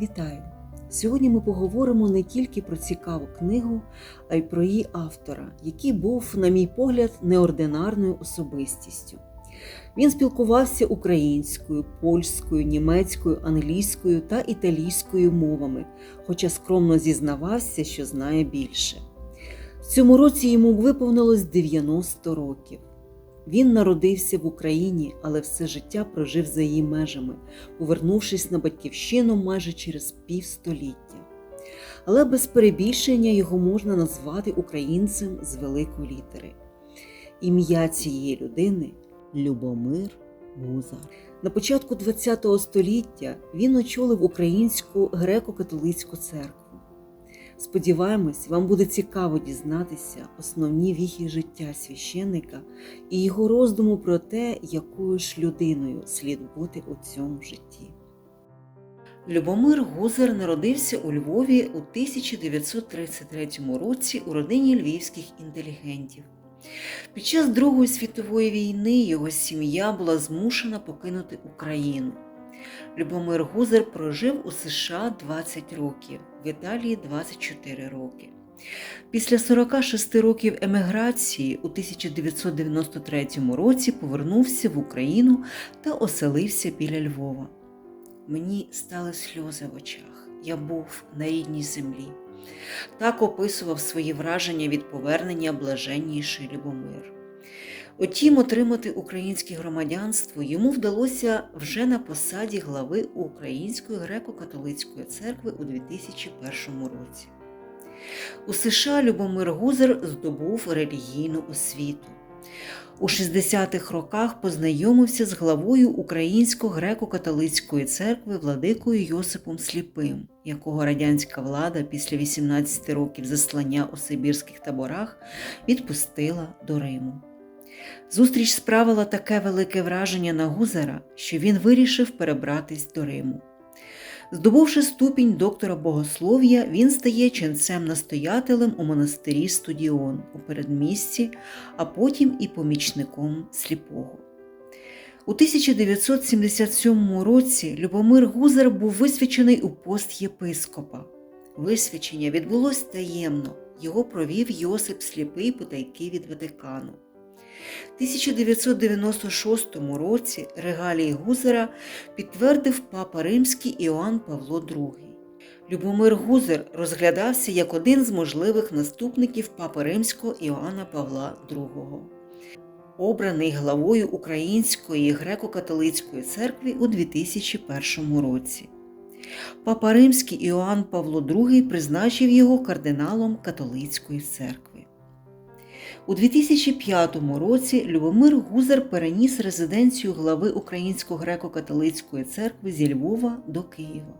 Вітаю! Сьогодні ми поговоримо не тільки про цікаву книгу, а й про її автора, який був, на мій погляд, неординарною особистістю. Він спілкувався українською, польською, німецькою, англійською та італійською мовами, хоча скромно зізнавався, що знає більше. В цьому році йому виповнилось 90 років. Він народився в Україні, але все життя прожив за її межами, повернувшись на батьківщину майже через півстоліття. Але без перебільшення його можна назвати українцем з великої літери. Ім'я цієї людини Любомир Гузар. На початку ХХ століття він очолив Українську греко-католицьку церкву. Сподіваємось, вам буде цікаво дізнатися основні віхи життя священника і його роздуму про те, якою ж людиною слід бути у цьому житті. Любомир Гузар народився у Львові у 1933 році у родині львівських інтелігентів. Під час Другої світової війни його сім'я була змушена покинути Україну. Любомир Гузар прожив у США 20 років, в Італії 24 роки. Після 46 років еміграції у 1993 році повернувся в Україну та оселився біля Львова. Мені стали сльози в очах. Я був на рідній землі. Так описував свої враження від повернення блаженніший Любомир. Утім, отримати українське громадянство йому вдалося вже на посаді глави Української греко-католицької церкви у 2001 році. У США Любомир Гузар здобув релігійну освіту. У 60-х роках познайомився з главою Українсько-греко-католицької церкви владикою Йосипом Сліпим, якого радянська влада після 18 років заслання у Сибірських таборах відпустила до Риму. Зустріч справила таке велике враження на Гузара, що він вирішив перебратись до Риму. Здобувши ступінь доктора богослов'я, він стає ченцем-настоятелем у монастирі Студіон у передмісті, а потім і помічником сліпого. У 1977 році Любомир Гузар був висвячений у пост єпископа. Висвячення відбулось таємно, його провів Йосип Сліпий потайки від Ватикану. 1996 році регалії Гузера підтвердив папа Римський Іоанн Павло II. Любомир Гузер розглядався як один з можливих наступників папи Римського Іоанна Павла II, обраний главою Української греко-католицької церкви у 2001 році. Папа Римський Іоанн Павло II призначив його кардиналом католицької церкви. У 2005 році Любомир Гузар переніс резиденцію глави Української греко-католицької церкви зі Львова до Києва.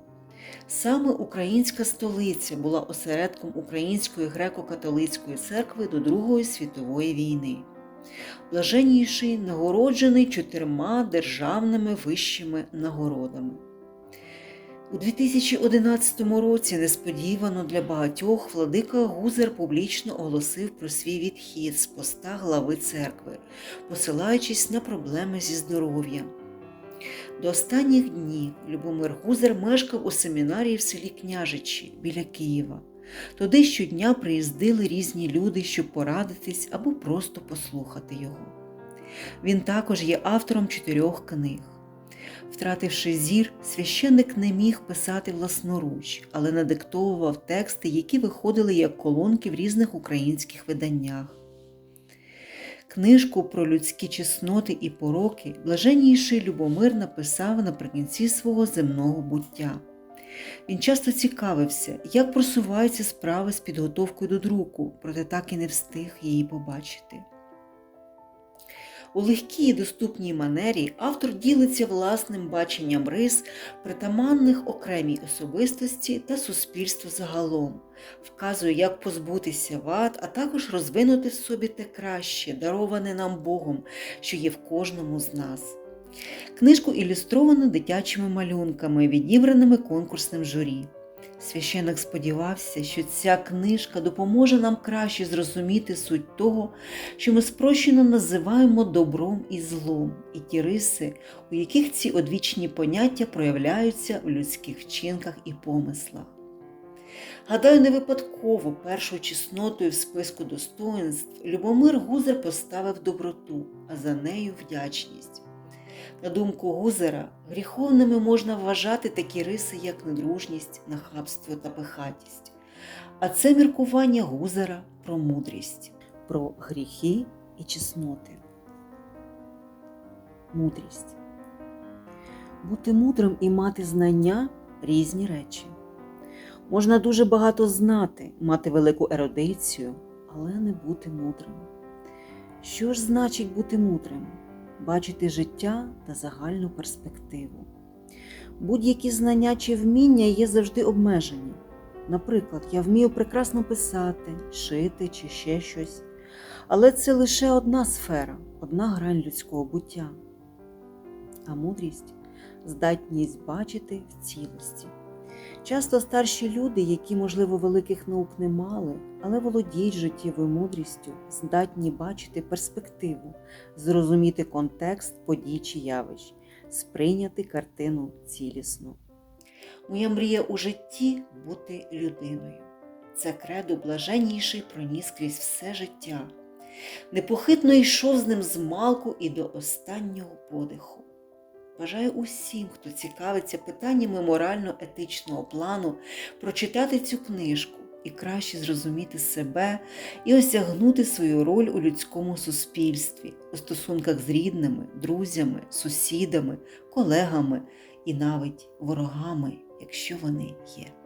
Саме українська столиця була осередком Української греко-католицької церкви до Другої світової війни. Блаженніший нагороджений чотирма державними вищими нагородами. У 2011 році несподівано для багатьох владика Гузер публічно оголосив про свій відхід з поста глави церкви, посилаючись на проблеми зі здоров'ям. До останніх днів Любомир Гузер мешкав у семінарії в селі Княжичі біля Києва. Туди щодня приїздили різні люди, щоб порадитись або просто послухати його. Він також є автором чотирьох книг. Втративши зір, священник не міг писати власноруч, але надиктовував тексти, які виходили як колонки в різних українських виданнях. Книжку про людські чесноти і пороки блаженніший Любомир написав наприкінці свого земного буття. Він часто цікавився, як просуваються справи з підготовкою до друку, проте так і не встиг її побачити. У легкій і доступній манері автор ділиться власним баченням рис, притаманних окремій особистості та суспільству загалом, вказує, як позбутися вад, а також розвинути в собі те краще, дароване нам Богом, що є в кожному з нас. Книжку ілюстровано дитячими малюнками, відібраними конкурсним журі. Священик сподівався, що ця книжка допоможе нам краще зрозуміти суть того, що ми спрощено називаємо добром і злом, і ті риси, у яких ці одвічні поняття проявляються в людських вчинках і помислах. Гадаю, не випадково першою чеснотою в списку достоинств Любомир Гузар поставив доброту, а за нею вдячність. На думку Гузера, гріховними можна вважати такі риси, як недружність, нахабство та пихатість. А це міркування Гузера про мудрість, про гріхи і чесноти. Мудрість. Бути мудрим і мати знання різні речі. Можна дуже багато знати, мати велику ерудицію, але не бути мудрим. Що ж значить бути мудрим? Бачити життя та загальну перспективу. Будь-які знання чи вміння є завжди обмежені. Наприклад, я вмію прекрасно писати, шити чи ще щось, але це лише одна сфера, одна грань людського буття. А мудрість здатність бачити в цілості. Часто старші люди, які, можливо, великих наук не мали, але володіють життєвою мудрістю, здатні бачити перспективу, зрозуміти контекст подій чи явищ, сприйняти картину цілісно. Моя мрія у житті бути людиною. Це кредо блаженніший проніс крізь все життя. Непохитно йшов з ним з малку і до останнього подиху. Бажаю усім, хто цікавиться питаннями морально-етичного плану, прочитати цю книжку і краще зрозуміти себе і осягнути свою роль у людському суспільстві, у стосунках з рідними, друзями, сусідами, колегами і навіть ворогами, якщо вони є.